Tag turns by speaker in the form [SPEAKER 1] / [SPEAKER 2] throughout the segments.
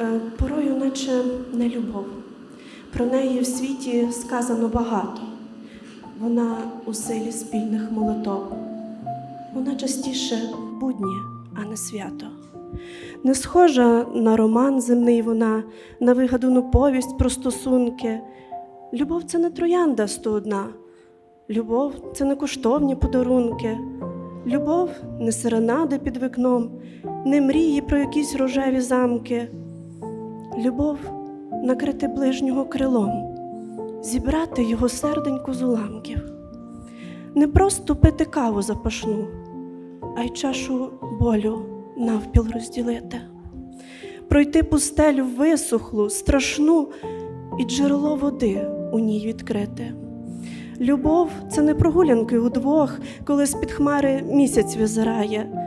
[SPEAKER 1] е, порою, наче не любов. Про неї в світі сказано багато. Вона у силі спільних молитов. Вона частіше будні, а не свято. Не схожа на роман земний вона, на вигадану повість про стосунки. Любов це не троянда сто одна. Любов це не коштовні подарунки. Любов не серенади під вікном, не мрії про якісь рожеві замки. Любов накрити ближнього крилом, зібрати його серденько з уламків. Не просто пити каву запашну, а й чашу болю навпіл розділити, пройти пустелю висохлу, страшну і джерело води у ній відкрити. Любов це не прогулянки удвох, коли з-під хмари місяць визирає.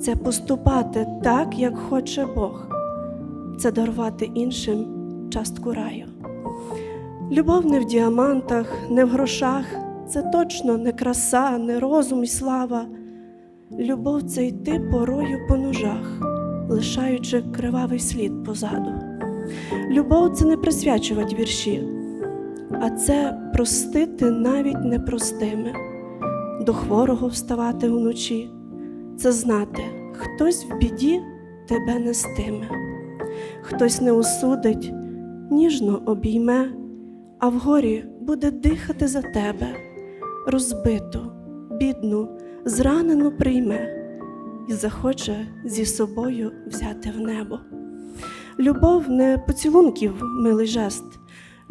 [SPEAKER 1] Це поступати так, як хоче Бог, це дарувати іншим частку раю. Любов не в діамантах, не в грошах, це точно не краса, не розум і слава. Любов це йти порою по ножах, лишаючи кривавий слід позаду. Любов це не присвячувати вірші, а це простити навіть непростими, до хворого вставати вночі, це знати, хтось в біді тебе нестиме, хтось не осудить, ніжно обійме, а вгорі буде дихати за тебе, розбиту, бідну, зранену прийме і захоче зі собою взяти в небо. Любов не поцілунків, милий жест.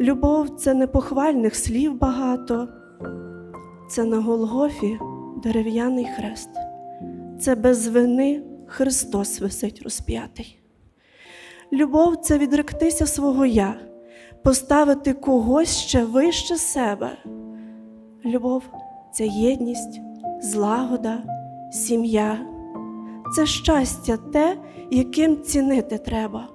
[SPEAKER 1] Любов це не похвальних слів багато, це на Голгофі дерев'яний хрест, це без вини Христос висить розп'ятий. Любов це відректися свого я, поставити когось ще вище себе. Любов це єдність, злагода, сім'я, це щастя те, яким цінити треба.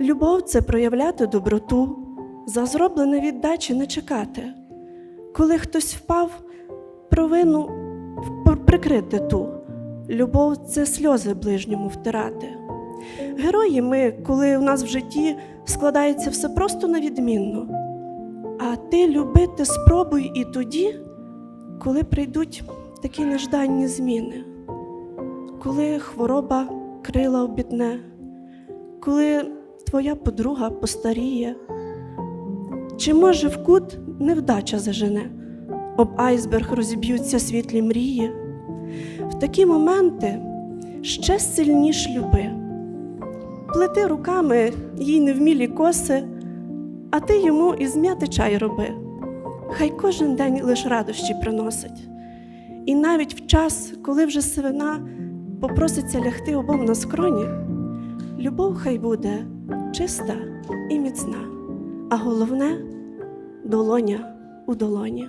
[SPEAKER 1] Любов це проявляти доброту, за зроблене віддачі не чекати. Коли хтось впав, провину прикрити ту. Любов це сльози ближньому втирати. Герої ми, коли у нас в житті складається все просто на відмінно. А ти любити спробуй і тоді, коли прийдуть такі нежданні зміни, коли хвороба крила обітне, коли твоя подруга постаріє, чи може в кут невдача зажене, об айсберг розіб'ються світлі мрії. В такі моменти ще сильніш люби. Плети руками їй невмілі коси, а ти йому із м'яти чай роби. Хай кожен день лиш радощі приносить. І навіть в час, коли вже сивина попроситься лягти обом на скроні, любов хай буде чиста і міцна, а головне долоня у долоні.